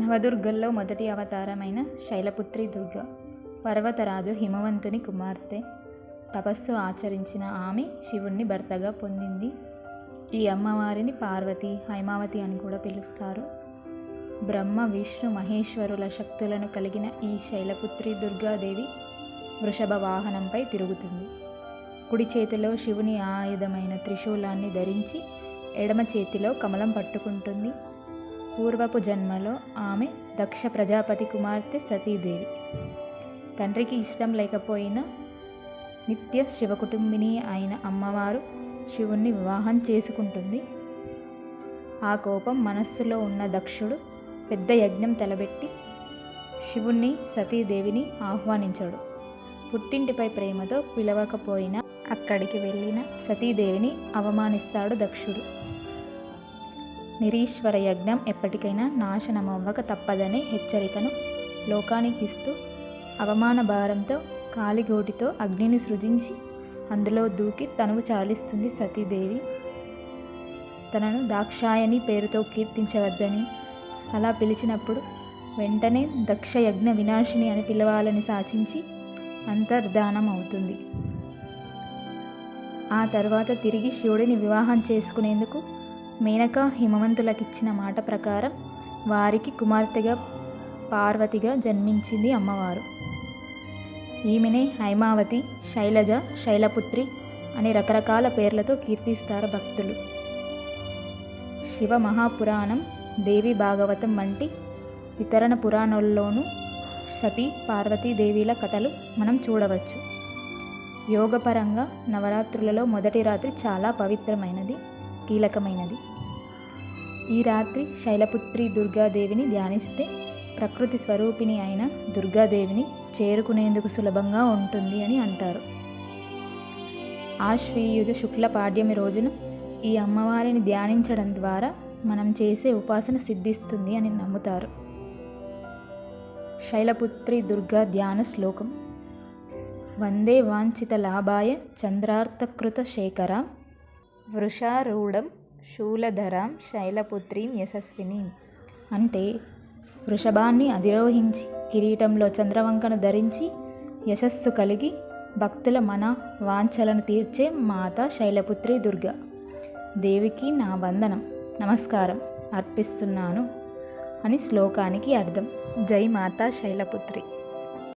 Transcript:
నవదుర్గల్లో మొదటి అవతారమైన శైలపుత్రి దుర్గ పర్వతరాజు హిమవంతుని కుమార్తె. తపస్సు ఆచరించిన ఆమె శివుణ్ణి భర్తగా పొందింది. ఈ అమ్మవారిని పార్వతి హైమావతి అని కూడా పిలుస్తారు. బ్రహ్మ విష్ణు మహేశ్వరుల శక్తులను కలిగిన ఈ శైలపుత్రి దుర్గాదేవి వృషభ వాహనంపై తిరుగుతుంది. కుడి చేతిలో శివుని ఆయుధమైన త్రిశూలాన్ని ధరించి ఎడమ చేతిలో కమలం పట్టుకుంటుంది. పూర్వపు జన్మలో ఆమె దక్ష ప్రజాపతి కుమార్తె సతీదేవి. తండ్రికి ఇష్టం లేకపోయినా నిత్య శివకుటుంబిని అయిన అమ్మవారు శివుణ్ణి వివాహం చేసుకుంటుంది. ఆ కోపం మనస్సులో ఉన్న దక్షుడు పెద్ద యజ్ఞం తలబెట్టి శివుణ్ణి సతీదేవిని ఆహ్వానించాడు. పుట్టింటిపై ప్రేమతో పిలవకపోయినా అక్కడికి వెళ్ళిన సతీదేవిని అవమానిస్తాడు దక్షుడు. నిరీశ్వర యజ్ఞం ఎప్పటికైనా నాశనమవ్వక తప్పదనే హెచ్చరికను లోకానికి ఇస్తూ అవమాన భారంతో కాలిగోటితో అగ్నిని సృజించి అందులో దూకి తనువు చాలిస్తుంది సతీదేవి. తనను దాక్షాయని పేరుతో కీర్తించవద్దని అలా పిలిచినప్పుడు వెంటనే దక్ష యజ్ఞ వినాశిని అని పిలవాలని సాచించి అంతర్ధానం అవుతుంది ఆ తర్వాత తిరిగి శివుడిని వివాహం చేసుకునేందుకు మేనక హిమవంతులకిచ్చిన మాట ప్రకారం వారికి కుమార్తెగా పార్వతిగా జన్మించింది అమ్మవారు. ఈమెనే హైమావతి శైలజ శైలపుత్రి అనే రకరకాల పేర్లతో కీర్తిస్తారు భక్తులు. శివ మహాపురాణం దేవి భాగవతం వంటి ఇతర పురాణాల్లోనూ సతీ పార్వతీదేవిల కథలు మనం చూడవచ్చు. యోగపరంగా నవరాత్రులలో మొదటి రాత్రి చాలా పవిత్రమైనది. కీలకమైనది. ఈ రాత్రి శైలపుత్రి దుర్గాదేవిని ధ్యానిస్తే ప్రకృతి స్వరూపిణి అయిన దుర్గాదేవిని చేరుకునేందుకు సులభంగా ఉంటుంది అని అంటారు. ఆశ్వీయుజ శుక్ల పాడ్యమి రోజున ఈ అమ్మవారిని ధ్యానించడం ద్వారా మనం చేసే ఉపాసన సిద్ధిస్తుంది అని నమ్ముతారు. శైలపుత్రి దుర్గా ధ్యాన శ్లోకం. వందే వాంఛిత లాభాయ చంద్రార్థకృత శేఖర. వృషారూఢం శూలధరాం శైలపుత్రీం యశస్విని. అంటే వృషభాన్ని అధిరోహించి కిరీటంలో చంద్రవంకను ధరించి యశస్సు కలిగి భక్తుల మన వాంఛలను తీర్చే మాత శైలపుత్రి దుర్గ. దేవికి నా వందనం నమస్కారం అర్పిస్తున్నాను అని శ్లోకానికి అర్థం. జై మాతా శైలపుత్రి.